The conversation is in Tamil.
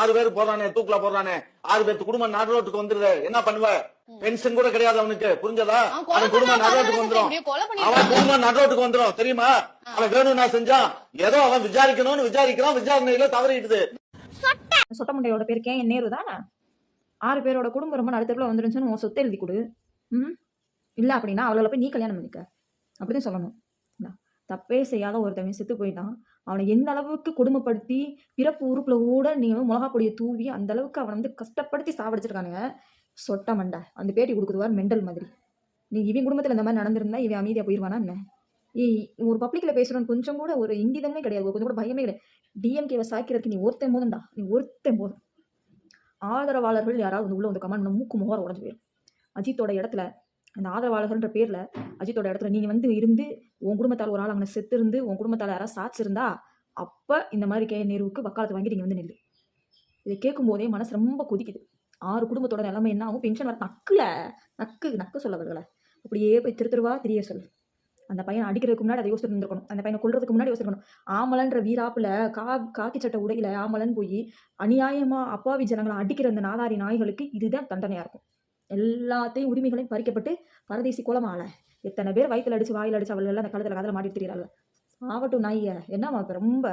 ஆறு பேர் போறானே தூக்குல போடுறானே. ஆறு பேர்த்து குடும்பம் நடுரோட்டுக்கு வந்துருது. என்ன பண்ணுவ? பென்ஷன் கூட கிடையாது அவனுக்கு. புரிஞ்சதா? அவன் குடும்பம் நடுரோட்டுக்கு வந்துரும். கொலை அவன் பண்ணிருக்காங்க குடும்பம் நடுரோட்டுக்கு வந்துரும். தெரியுமா? அவன் வேணும் நான் செஞ்சான். ஏதோ அவன் விசாரிக்கணும்னு விசாரிக்கிறான். விசாரணையில தவறிடுது. சொட்ட. முண்டையோட பேர் கே என் நேரு தானே? ஆறு பேரோட குடும்பம் ரொம்ப நடுத்தருவில் வந்துருந்துச்சுன்னு உன் சொத்தை எழுதி கொடு. ம்? இல்லை அப்படின்னா அவளை போய் நீ கல்யாணம் பண்ணிக்க. அப்படிதான் சொல்லணும். தப்பே செய்யாத ஒருத்தவன் செத்து போயிட்டான். அவனை எந்த அளவுக்கு கொடுமைப்படுத்தி பிறப்பு உறுப்பில் கூட நீங்கள் வந்து மிளகா பொடியை தூவி அந்த அளவுக்கு அவனை வந்து கஷ்டப்படுத்தி சாவடிச்சிருக்கானுங்க. சொட்ட மண்டை. அந்த பேட்டி கொடுக்குதுவார் மெண்டல் மாதிரி. நீ இவன் குடும்பத்தில் இந்த மாதிரி நடந்திருந்தா இவன் அமைதியாக போயிடுவானா என்ன? ஒரு பப்ளிக்கில் பேசுகிறோன்னு கொஞ்சம் கூட ஒரு இங்கிதமே கிடையாது. கொஞ்சம் கூட பயமே கிடையாது. டிஎம்கேவை சாய்க்கிறதுக்கு நீ ஒருத்தன் போதும்டா. நீ ஒருத்தன் போதும். ஆதரவாளர்கள் யாராவது வந்து உள்ள வந்து கமெண்ட் மூக்கு முகர உடஞ்சு போயிடும் அஜித்தோட இடத்துல அந்த ஆதரவாளர்கள்ன்ற பேரில் அஜித்தோட இடத்துல நீங்கள் வந்து இருந்து உன் குடும்பத்தால் ஒரு ஆள் அங்கே செத்து இருந்து உன் குடும்பத்தால் யாராவது சாச்சிருந்தா அப்போ இந்த மாதிரி கே நேருவுக்கு வக்காலத்து வாங்கி நீங்கள் வந்து நில்லு. இதை கேட்கும் போதே மனசு ரொம்ப கொதிக்குது. ஆறு குடும்பத்தோட நிலைமை என்ன ஆகும்? பென்ஷன் வர நக்குல நக்கு நக்கு சொல்ல வருகளை அப்படியே போய் திரு திருவா தெரிய சொல்லு. அந்த பையன் அடிக்கிறதுக்கு முன்னாடி அதை யோசிச்சு இருந்திருக்கணும். அந்த பையனை கொள்றதுக்கு முன்னாடி யோசிச்சிருக்கணும். ஆமலன்ற வீராப்பில் கா காக்கி சட்டை உடையில ஆமலன் போய் அநியாயமாக அப்பாவி ஜனங்களை அடிக்கிற அந்த நாதாரி நாய்களுக்கு இதுதான் தண்டனையாக இருக்கும். எல்லாத்தையும் உரிமைகளையும் பறிக்கப்பட்டு பரதேசி குளமால எத்தனை பேர் வயிற்றுல அடிச்சு வாயில் அடிச்சு அவள் எல்லாம் அந்த கழுத்தில் கதல மாட்டிட்டு தெரியாது ஆகட்டும் நாய்ய என்னம்மா இப்போ ரொம்ப